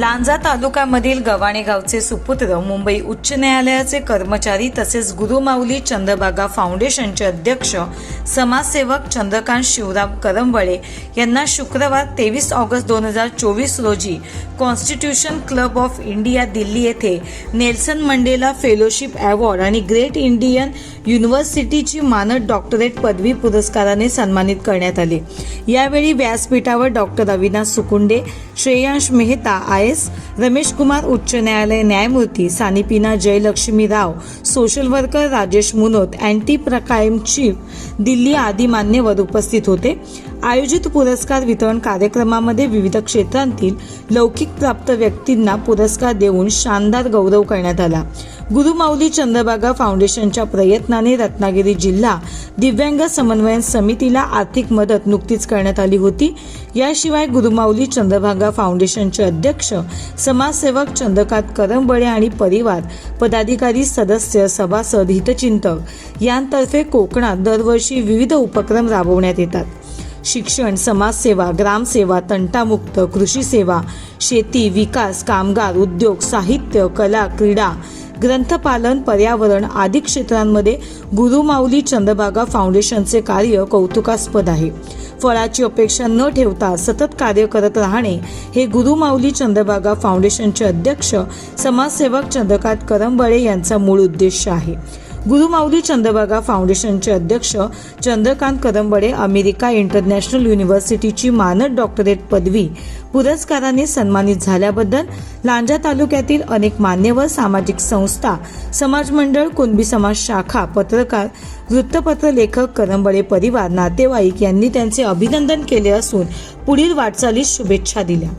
लांजा तालुक्यामधील गव्हाणे गावचे सुपुत्र मुंबई उच्च न्यायालयाचे कर्मचारी तसेच गुरुमाऊली चंद्रभागा फाउंडेशनचे अध्यक्ष समाजसेवक चंद्रकांत शिवराम करंबळे यांना शुक्रवार तेवीस ऑगस्ट दोन हजार चोवीस रोजी Constitution Club of India Delhi येथे नेल्सन मंडेला फेलोशिप अवॉर्ड आणि ग्रेट इंडियन युनिव्हर्सिटीची मानद डॉक्टरेट पदवी पुरस्काराने सन्मानित करण्यात आले. यावेळी व्यासपीठावर doctor Avinash Sukunde Shreyansh Mehta I. S Ramesh Kumar उच्च न्यायालय न्यायमूर्ती Sanipina Jayalakshmi Rao social worker Rajesh Munot anti crime chief Delhi आदी मान्यवर उपस्थित होते. आयोजित पुरस्कार वितरण कार्यक्रमामध्ये विविध क्षेत्रांतील लौकिक प्राप्त व्यक्तींना पुरस्कार देऊन शानदार गौरव करण्यात आला. गुरुमाऊली चंद्रभागा फाउंडेशनच्या प्रयत्नाने रत्नागिरी जिल्हा दिव्यांग समन्वयन समितीला आर्थिक मदत नुकतीच करण्यात आली होती. याशिवाय गुरुमाऊली चंद्रभागा फाउंडेशनचे अध्यक्ष समाजसेवक चंद्रकांत करंबळे आणि परिवार पदाधिकारी सदस्य सभासद हितचिंतक यांतर्फे कोकणात दरवर्षी विविध उपक्रम राबवण्यात येतात. शिक्षण समाजसेवा ग्रामसेवा तंटामुक्त कृषी सेवा शेती विकास कामगार उद्योग साहित्य कला क्रीडा ग्रंथपालन पर्यावरण आदी क्षेत्रांमध्ये गुरुमाऊली चंद्रभागा फाउंडेशनचे कार्य कौतुकास्पद आहे. फळाची अपेक्षा न ठेवता सतत कार्य करत राहणे हे गुरुमाऊली चंद्रभागा फाउंडेशनचे अध्यक्ष समाजसेवक चंद्रकांत करंबळे यांचा मूळ उद्देश आहे. गुरुमाऊली चंद्रभागा फाउंडेशनचे अध्यक्ष चंद्रकांत करंबळे अमेरिका इंटरनॅशनल युनिव्हर्सिटीची मानद डॉक्टरेट पदवी पुरस्काराने सन्मानित झाल्याबद्दल लांजा तालुक्यातील अनेक मान्यवर सामाजिक संस्था समाज मंडळ कुणबी समाज शाखा पत्रकार वृत्तपत्र लेखक करंबळे परिवार नातेवाईक यांनी त्यांचे अभिनंदन केले असून पुढील वाटचालीस शुभेच्छा दिल्या.